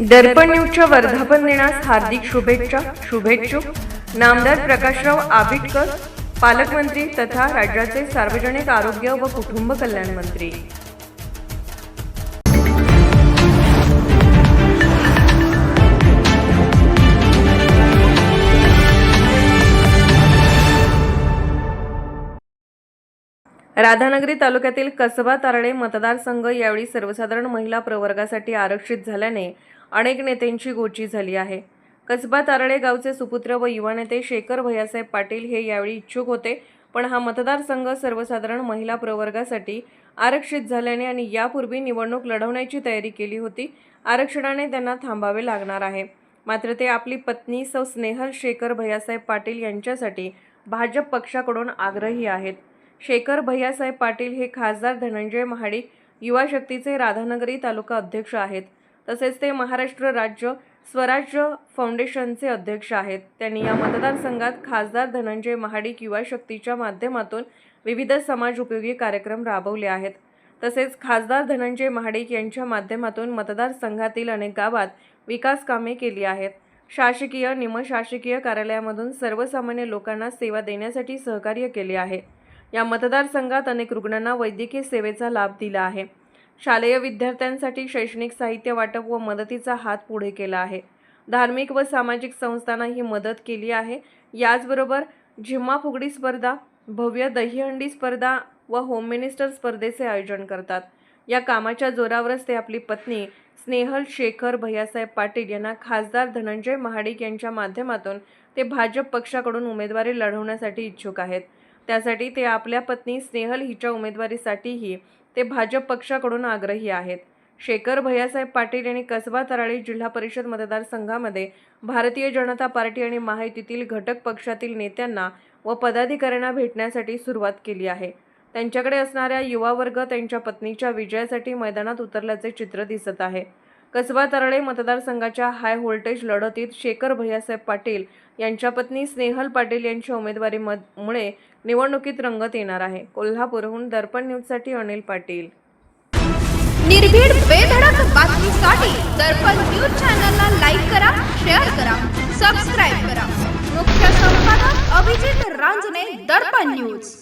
दर्पण न्यूजच्या वर्धापन दिनास हार्दिक शुभेच्छा. शुभेच्छुक. नामदार प्रकाशराव आबिटकर पालकमंत्री तथा राज्याचे सार्वजनिक आरोग्य व कुटुंब कल्याण मंत्री. राधानगरी तालुक्यातील कसबा तारळे मतदारसंघ यावेळी सर्वसाधारण महिला प्रवर्गासाठी आरक्षित झाल्याने अनेक नेत्यांची गोची झाली आहे. कसबा तारळे गावचे सुपुत्र व युवा नेते शेखर भैयासाहेब पाटील हे यावेळी इच्छुक होते पण हा मतदारसंघ सर्वसाधारण महिला प्रवर्गासाठी आरक्षित झाल्याने आणि यापूर्वी निवडणूक लढवण्याची तयारी केली होती आरक्षणाने त्यांना थांबावे लागणार आहे. मात्र ते आपली पत्नी सौ स्नेहल शेखर भैयासाहेब पाटील यांच्यासाठी भाजप पक्षाकडून आग्रही आहेत. शेखर भैयासाहेब पाटील हे खासदार धनंजय महाडिक युवा शक्तीचे राधानगरी तालुका अध्यक्ष आहेत. तसेच ते महाराष्ट्र राज्य स्वराज्य फाउंडेशनचे अध्यक्ष आहेत. त्यांनी या मतदारसंघात खासदार धनंजय महाडिक युवा शक्तीच्या माध्यमातून विविध समाज उपयोगी कार्यक्रम राबवले आहेत. तसेच खासदार धनंजय महाडिक यांच्या माध्यमातून मतदारसंघातील अनेक गावात विकास कामे केली आहेत. शासकीय निमशासकीय कार्यालयामधून सर्वसामान्य लोकांना सेवा देण्यासाठी सहकार्य केले आहे. या मतदारसंघात अनेक रुग्णांना वैद्यकीय सेवेचा लाभ दिला आहे. शालेय विद्यार्थ्यांसाठी शैक्षणिक साहित्य वाटप व मदतीचा हात पुढे केला आहे. धार्मिक व सामाजिक संस्थांना ही मदत केली आहे. याचबरोबर झिम्मा फुगडी स्पर्धा भव्य दहीहंडी स्पर्धा व होम मिनिस्टर स्पर्धेचे आयोजन करतात. या कामाच्या जोरावरच ते आपली पत्नी स्नेहल शेखर भैयासाहेब पाटील यांना खासदार धनंजय महाडिक यांच्या माध्यमातून ते भाजप पक्षाकडून उमेदवारी लढवण्यासाठी इच्छुक आहेत. त्यासाठी ते आपल्या पत्नी स्नेहल हिच्या उमेदवारीसाठीही ते भाजप पक्षाकडून आग्रही आहेत. शेखर भैयासाहेब पाटील यांनी कसबा तराळी जिल्हा परिषद मतदारसंघामध्ये भारतीय जनता पार्टी आणि महायुतीतील घटक पक्षातील नेत्यांना व पदाधिकाऱ्यांना भेटण्यासाठी सुरुवात केली आहे. त्यांच्याकडे असणाऱ्या युवा वर्ग त्यांच्या पत्नीच्या विजयासाठी मैदानात उतरल्याचे चित्र दिसत आहे. कसबा तरळे मतदारसंघाच्या हाय व्होल्टेज लढतीत शेखर भैयासाहेब पाटील यांच्या पत्नी स्नेहल पाटील यांच्या उमेदवारीमुळे निवडणुकीत रंगत येणार आहे. कोल्हापूरहून दर्पण न्यूजसाठी अनिल पाटील. निर्भीड बेधडक बातमीसाठी दर्पण न्यूज चॅनलला लाईक करा शेअर करा सबस्क्राईब करा. मुख्य संपादक अभिजित रांजने दर्पण न्यूज.